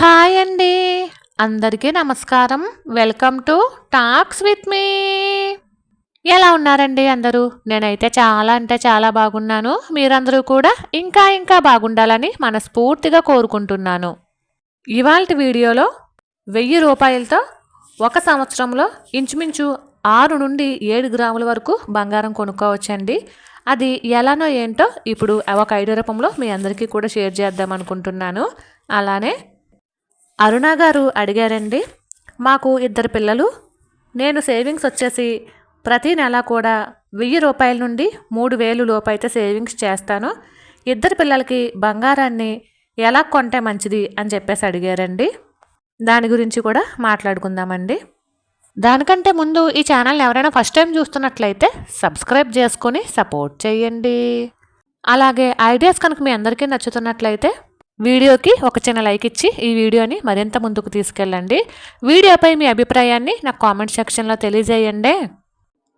Hi అండి. అందరికీ నమస్కారం. Welcome to talks with me. ఎలా ఉన్నారండి అందరూ? నేనైతే చాలా అంటే చాలా బాగున్నాను. మీరందరూ కూడా ఇంకా ఇంకా బాగుండాలని మనస్ఫూర్తిగా కోరుకుంటున్నాను. ఇవాళ వీడియోలో వెయ్యి రూపాయలతో ఒక సంవత్సరంలో ఇంచుమించు ఆరు నుండి ఏడు గ్రాముల వరకు బంగారం కొనుక్కోవచ్చండి. అది ఎలానో ఏంటో ఇప్పుడు ఒక ఐడియా రూపంలో మీ అందరికీ కూడా షేర్ చేద్దాం అనుకుంటున్నాను అలానే అరుణ గారు అడిగారండి మాకు ఇద్దరు పిల్లలు నేను సేవింగ్స్ వచ్చేసి ప్రతి నెల కూడా వెయ్యి రూపాయల నుండి మూడు వేలు లోపు అయితే సేవింగ్స్ చేస్తాను. ఇద్దరు పిల్లలకి బంగారాన్ని ఎలా కొంటే మంచిది అని చెప్పేసి అడిగారండి. దాని గురించి కూడా మాట్లాడుకుందామండి. దానికంటే ముందు ఈ ఛానల్ని ఎవరైనా ఫస్ట్ టైం చూస్తున్నట్లయితే సబ్స్క్రైబ్ చేసుకొని సపోర్ట్ చేయండి. అలాగే ఐడియాస్ కనుక మీ అందరికీ నచ్చుతున్నట్లయితే వీడియోకి ఒక చిన్న లైక్ ఇచ్చి ఈ వీడియోని మరింత ముందుకు తీసుకెళ్ళండి. వీడియోపై మీ అభిప్రాయాన్ని నాకు కామెంట్ సెక్షన్లో తెలియజేయండి.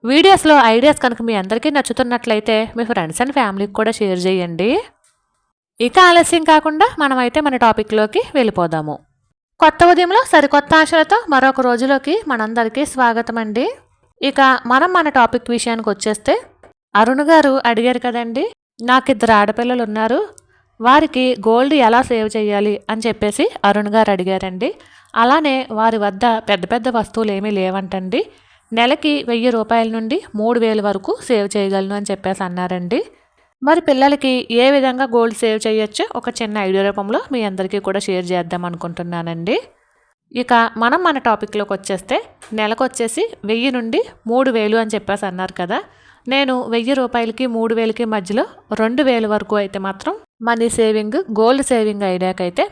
వీడియోస్లో ఐడియాస్ కనుక మీ అందరికీ నచ్చుతున్నట్లయితే మీ ఫ్రెండ్స్ అండ్ ఫ్యామిలీకి కూడా షేర్ చేయండి. ఇక ఆలస్యం కాకుండా మనమైతే మన టాపిక్లోకి వెళ్ళిపోదాము. కొత్త ఉదయంలో సరికొత్త ఆశలతో మరొక రోజులోకి మనందరికీ స్వాగతం అండి ఇక మనం మన టాపిక్ విషయానికి వచ్చేస్తే అరుణ్ గారు అడిగారు కదండి నాకు ఇద్దరు ఆడపిల్లలు ఉన్నారు వారికి గోల్డ్ ఎలా సేవ్ చేయాలి అని చెప్పేసి అరుణ్ గారు అడిగారండి. అలానే వారి వద్ద పెద్ద పెద్ద వస్తువులు ఏమీ లేవంటండి. నెలకి వెయ్యి రూపాయల నుండి మూడు వేల వరకు సేవ్ చేయగలను అని చెప్పేసి అన్నారండి. మరి పిల్లలకి ఏ విధంగా గోల్డ్ సేవ్ చేయొచ్చో ఒక చిన్న ఐడియా రూపంలో మీ అందరికీ కూడా షేర్ చేద్దాం అనుకుంటున్నానండి. ఇక మనం మన టాపిక్లోకి వచ్చేస్తే నెలకు వచ్చేసి వెయ్యి నుండి మూడు వేలు అని చెప్పేసి అన్నారు కదా. నేను వెయ్యి రూపాయలకి మూడు వేలకి మధ్యలో రెండు వేల వరకు అయితే మాత్రం మనీ సేవింగ్ గోల్డ్ సేవింగ్ ఐడియాకైతే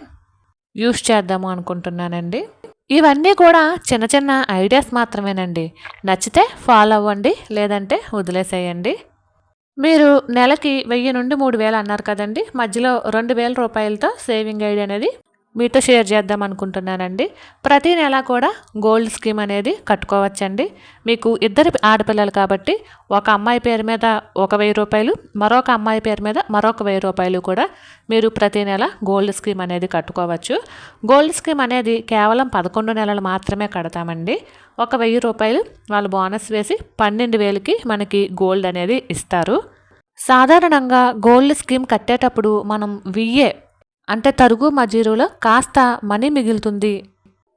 యూస్ చేద్దాము అనుకుంటున్నానండి. ఇవన్నీ కూడా చిన్న చిన్న ఐడియాస్ మాత్రమేనండి. నచ్చితే ఫాలో అవ్వండి లేదంటే వదిలేసేయండి. మీరు నెలకి వెయ్యి నుండి మూడు వేలు అన్నారు కదండి. మధ్యలో రెండు వేల రూపాయలతో సేవింగ్ ఐడి అనేది మీతో షేర్ చేద్దాం అనుకుంటున్నానండి. ప్రతి నెల కూడా గోల్డ్ స్కీమ్ అనేది కట్టుకోవచ్చండి. మీకు ఇద్దరు ఆడపిల్లలు కాబట్టి ఒక అమ్మాయి పేరు మీద ఒక వెయ్యి రూపాయలు మరొక అమ్మాయి పేరు మీద మరొక వెయ్యి రూపాయలు కూడా మీరు ప్రతి నెల గోల్డ్ స్కీమ్ అనేది కట్టుకోవచ్చు. గోల్డ్ స్కీమ్ అనేది కేవలం పదకొండు నెలలు మాత్రమే కడతామండి. ఒక వెయ్యి రూపాయలు వాళ్ళు బోనస్ వేసి పన్నెండు వేలకి మనకి గోల్డ్ అనేది ఇస్తారు. సాధారణంగా గోల్డ్ స్కీమ్ కట్టేటప్పుడు మనం విఏ అంటే తరుగు మజీరులో కాస్త మనీ మిగులుతుంది.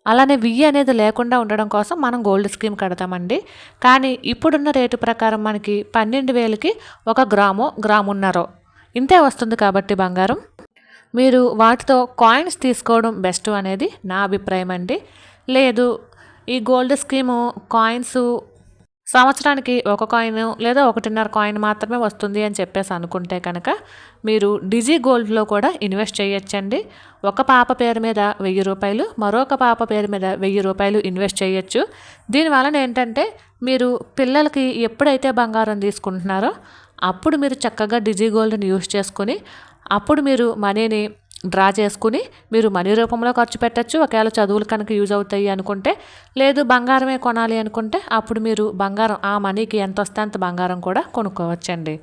అలానే వెయ్యి అనేది లేకుండా ఉండడం కోసం మనం గోల్డ్ స్కీమ్ కడతామండి. కానీ ఇప్పుడున్న రేటు ప్రకారం మనకి పన్నెండు వేలకి ఒక గ్రాము గ్రామున్నరో. ఇంతే వస్తుంది కాబట్టి బంగారం. మీరు వాటితో కాయిన్స్ తీసుకోవడం బెస్ట్ అనేది నా అభిప్రాయం అండి లేదు ఈ గోల్డ్ స్కీము కాయిన్స్ సంవత్సరానికి ఒక కాయిన్ లేదా ఒకటిన్నర కాయిన్ మాత్రమే వస్తుంది అని చెప్పేసి అనుకుంటే కనుక మీరు డిజీ గోల్డ్లో కూడా ఇన్వెస్ట్ చేయొచ్చండి. ఒక పాప పేరు మీద వెయ్యి రూపాయలు మరొక పాప పేరు మీద వెయ్యి రూపాయలు ఇన్వెస్ట్ చేయొచ్చు. దీనివలన ఏంటంటే మీరు పిల్లలకి ఎప్పుడైతే బంగారం తీసుకుంటున్నారో అప్పుడు మీరు చక్కగా డిజీ గోల్డ్ని యూస్ చేసుకొని అప్పుడు మీరు మనీని డ్రా చేసుకుని మీరు మనీ రూపంలో ఖర్చు పెట్టచ్చు. ఒకవేళ చదువులు కనుక యూజ్ అవుతాయి అనుకుంటే లేదు బంగారమే కొనాలి అనుకుంటే అప్పుడు మీరు బంగారం ఆ మనీకి ఎంత వస్తే అంత బంగారం కూడా కొనుక్కోవచ్చండి.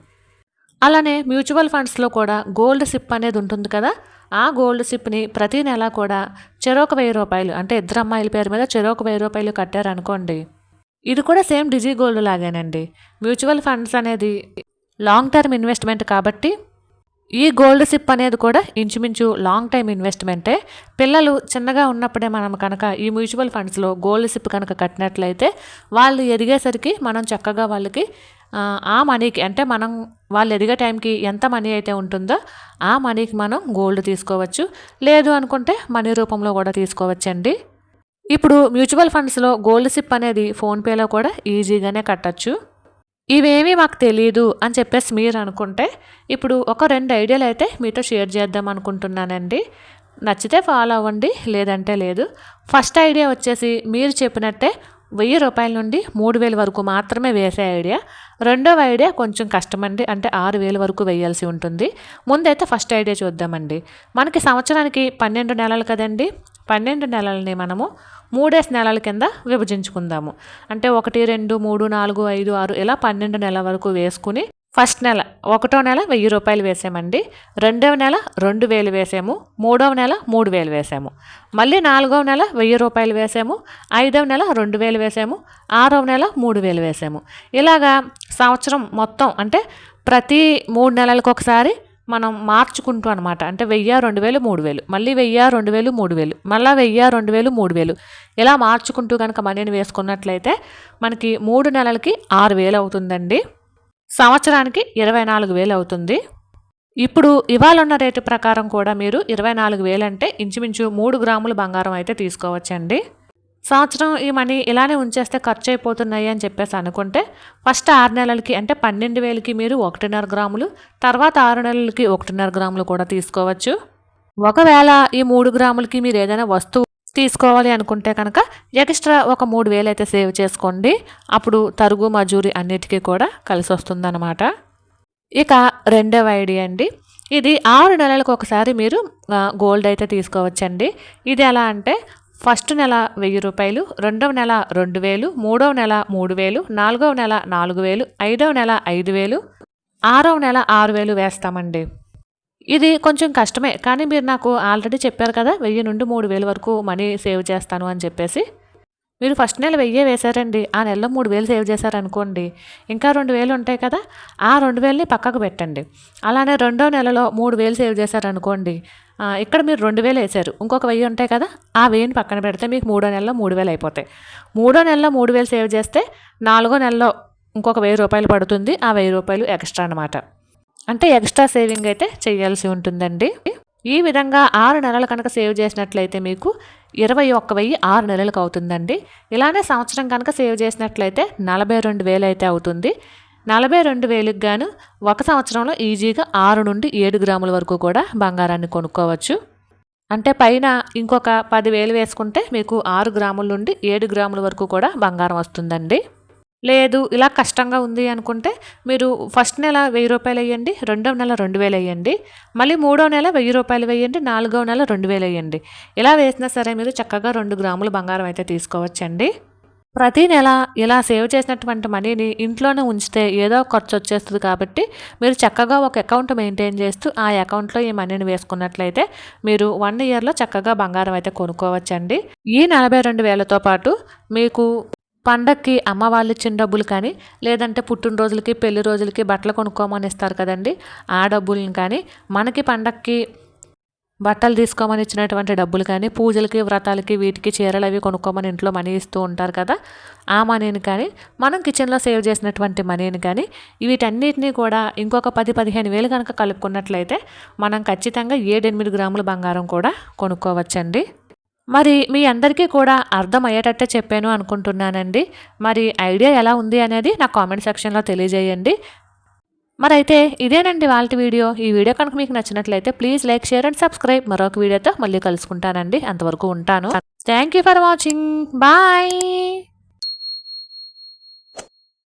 అలానే మ్యూచువల్ ఫండ్స్లో కూడా గోల్డ్ సిప్ అనేది ఉంటుంది కదా ఆ గోల్డ్ సిప్ని ప్రతి నెల కూడా చెరొక వెయ్యి రూపాయలు అంటే ఇద్దరు అమ్మాయిల పేరు మీద చెరొక వెయ్యి రూపాయలు కట్టారనుకోండి. ఇది కూడా సేమ్ డిజీ గోల్డ్ లాగేనండి. మ్యూచువల్ ఫండ్స్ అనేది లాంగ్ టర్మ్ ఇన్వెస్ట్మెంట్ కాబట్టి ఈ గోల్డ్ సిప్ అనేది కూడా ఇంచుమించు లాంగ్ టైం ఇన్వెస్ట్మెంటే. పిల్లలు చిన్నగా ఉన్నప్పుడే మనం కనుక ఈ మ్యూచువల్ ఫండ్స్లో గోల్డ్ సిప్ కనుక కట్టినట్లయితే వాళ్ళు ఎదిగేసరికి మనం చక్కగా వాళ్ళకి ఆ మనీకి అంటే మనం వాళ్ళు ఎదిగే టైంకి ఎంత మనీ అయితే ఉంటుందో ఆ మనీకి మనం గోల్డ్ తీసుకోవచ్చు. లేదు అనుకుంటే మనీ రూపంలో కూడా తీసుకోవచ్చండి. ఇప్పుడు మ్యూచువల్ ఫండ్స్లో గోల్డ్ సిప్ అనేది ఫోన్పేలో కూడా ఈజీగానే కట్టచ్చు. ఇవేమీ మాకు తెలియదు అని చెప్పేసి మీరు అనుకుంటే ఇప్పుడు ఒక రెండు ఐడియాలు అయితే మీతో షేర్ చేద్దాం అనుకుంటున్నానండి. నచ్చితే ఫాలో అవ్వండి లేదంటే లేదు. ఫస్ట్ ఐడియా వచ్చేసి మీరు చెప్పినట్టే వెయ్యి రూపాయల నుండి మూడు వేల వరకు మాత్రమే వేసే ఐడియా. రెండవ ఐడియా కొంచెం కష్టమండి అంటే ఆరు వేల వరకు వేయాల్సి ఉంటుంది. ముందైతే ఫస్ట్ ఐడియా చూద్దామండి. మనకి సంవత్సరానికి పన్నెండు నెలలు కదండి. పన్నెండు నెలలని మనము మూడేసి నెలల కింద విభజించుకుందాము. అంటే ఒకటి రెండు మూడు నాలుగు ఐదు ఆరు ఇలా పన్నెండు నెలల వరకు వేసుకుని ఫస్ట్ నెల ఒకటో నెల వెయ్యి రూపాయలు వేసామండి. రెండవ నెల రెండు వేలు వేసాము. మూడవ నెల మూడు వేలు వేసాము. మళ్ళీ నాలుగవ నెల వెయ్యి రూపాయలు వేసాము. ఐదవ నెల రెండు వేలు వేసాము. ఆరవ నెల మూడు వేలు వేసాము. ఇలాగా సంవత్సరం మొత్తం అంటే ప్రతి మూడు నెలలకు ఒకసారి మనం మార్చుకుంటూ అనమాట అంటే వెయ్యి రెండు వేలు మూడు వేలు. మళ్ళీ వెయ్యి రెండు వేలు మూడు వేలు. మళ్ళీ వెయ్యి రెండు వేలు మూడు వేలు. ఇలా మార్చుకుంటూ కనుక మనీని వేసుకున్నట్లయితే మనకి మూడు నెలలకి ఆరు వేలు అవుతుందండి. సంవత్సరానికి ఇరవై నాలుగు వేలు అవుతుంది. ఇప్పుడు ఇవాళ ఉన్న రేటు ప్రకారం కూడా మీరు ఇరవై నాలుగు వేలు అంటే ఇంచుమించు మూడు గ్రాములు బంగారం అయితే తీసుకోవచ్చండి. సంవత్సరం ఈ మనీ ఇలానే ఉంచేస్తే ఖర్చు అయిపోతున్నాయి అని చెప్పేసి అనుకుంటే ఫస్ట్ ఆరు నెలలకి అంటే పన్నెండు వేలకి మీరు ఒకటిన్నర గ్రాములు తర్వాత ఆరు నెలలకి ఒకటిన్నర గ్రాములు కూడా తీసుకోవచ్చు. ఒకవేళ ఈ మూడు గ్రాములకి మీరు ఏదైనా వస్తువు తీసుకోవాలి అనుకుంటే కనుక ఎక్స్ట్రా ఒక మూడు వేలు అయితే సేవ్ చేసుకోండి. అప్పుడు తరుగు మజూరి అన్నిటికీ కూడా కలిసి వస్తుందన్నమాట. ఇక రెండవ ఐడియా అండి. ఇది ఆరు నెలలకు ఒకసారి మీరు గోల్డ్ అయితే తీసుకోవచ్చండి. ఇది ఎలా అంటే ఫస్ట్ నెల వెయ్యి రూపాయలు రెండవ నెల రెండు వేలు మూడవ నెల మూడు వేలు నాలుగవ నెల నాలుగు వేలు ఐదవ నెల ఐదు వేలు ఆరవ నెల ఆరు వేలు వేస్తామండి. ఇది కొంచెం కష్టమే కానీ మీరు నాకు ఆల్రెడీ చెప్పారు కదా వెయ్యి నుండి మూడు వేలు వరకు మనీ సేవ్ చేస్తాను అని చెప్పేసి. మీరు ఫస్ట్ నెల వెయ్యే వేశారండి. ఆ నెలలో మూడు వేలు సేవ్ చేశారనుకోండి. ఇంకా రెండు వేలు ఉంటాయి కదా ఆ రెండు వేలని పక్కకు పెట్టండి. అలానే రెండో నెలలో మూడు వేలు సేవ్ చేశారనుకోండి ఇక్కడ మీరు రెండు వేలు వేశారు. ఇంకొక వెయ్యి ఉంటాయి కదా ఆ వెయ్యిని పక్కన పెడితే మీకు మూడో నెలలో మూడు వేలు అయిపోతాయి. మూడో నెలలో మూడు వేలు సేవ్ చేస్తే నాలుగో నెలలో ఇంకొక వెయ్యి రూపాయలు పడుతుంది ఆ వెయ్యి రూపాయలు ఎక్స్ట్రా అనమాట అంటే ఎక్స్ట్రా సేవింగ్ అయితే చేయాల్సి ఉంటుందండి. ఈ విధంగా ఆరు నెలలు కనుక సేవ్ చేసినట్లయితే మీకు ఇరవై ఒక్క వెయ్యి ఆరు నెలలకు అవుతుందండి ఇలానే సంవత్సరం కనుక సేవ్ చేసినట్లయితే నలభై రెండు వేలు అయితే అవుతుంది. నలభై రెండు వేలకు గాను ఒక సంవత్సరంలో ఈజీగా ఆరు నుండి ఏడు గ్రాముల వరకు కూడా బంగారాన్ని కొనుక్కోవచ్చు. అంటే పైన ఇంకొక పదివేలు వేసుకుంటే మీకు ఆరు గ్రాముల నుండి ఏడు గ్రాముల వరకు కూడా బంగారం వస్తుందండి. లేదు ఇలా కష్టంగా ఉంది అనుకుంటే మీరు ఫస్ట్ నెల వెయ్యి రూపాయలు వేయండి రెండవ నెల రెండు వేలు వేయండి మళ్ళీ మూడో నెల వెయ్యి రూపాయలు వేయండి నాలుగవ నెల రెండు వేలు వేయండి. ఇలా వేసినా సరే మీరు చక్కగా రెండు గ్రాములు బంగారం అయితే తీసుకోవచ్చండి. ప్రతి నెల ఇలా సేవ్ చేసినటువంటి మనీని ఇంట్లోనే ఉంచితే ఏదో ఖర్చు వచ్చేస్తుంది కాబట్టి మీరు చక్కగా ఒక అకౌంట్ మెయింటైన్ చేస్తూ ఆ అకౌంట్లో ఈ మనీని వేసుకున్నట్లయితే మీరు వన్ ఇయర్లో చక్కగా బంగారం అయితే కొనుక్కోవచ్చండి. ఈ నలభై రెండు వేలతో పాటు మీకు పండక్కి అమ్మ వాళ్ళు ఇచ్చిన డబ్బులు కానీ లేదంటే పుట్టినరోజులకి పెళ్ళి రోజులకి బట్టలు కొనుక్కోమని ఇస్తారు కదండి. ఆ డబ్బులను కానీ మనకి పండక్కి బట్టలు తీసుకోమని ఇచ్చినటువంటి డబ్బులు కానీ పూజలకి వ్రతాలకి వీటికి చీరలు అవి కొనుక్కోమని ఇంట్లో మనీ ఇస్తూ ఉంటారు కదా. ఆ మనీని కానీ మనం కిచెన్లో సేవ్ చేసినటువంటి మనీని కానీ వీటన్నిటినీ కూడా ఇంకొక పది పదిహేను వేలు కనుక కలుపుకున్నట్లయితే మనం ఖచ్చితంగా ఏడెనిమిది గ్రాముల బంగారం కూడా కొనుక్కోవచ్చండి. మరి మీ అందరికీ కూడా అర్థమయ్యేటట్టే చెప్పాను అనుకుంటున్నానండి. మరి ఐడియా ఎలా ఉంది అనేది నా కామెంట్ సెక్షన్లో తెలియజేయండి. మరి అయితే ఇదేనండి వాళ్ళ వీడియో. ఈ వీడియో కనుక మీకు నచ్చినట్లయితే please like share and subscribe. మరొక వీడియోతో మళ్ళీ కలుసుకుంటానండి. అంతవరకు ఉంటాను. Thank you for watching. Bye.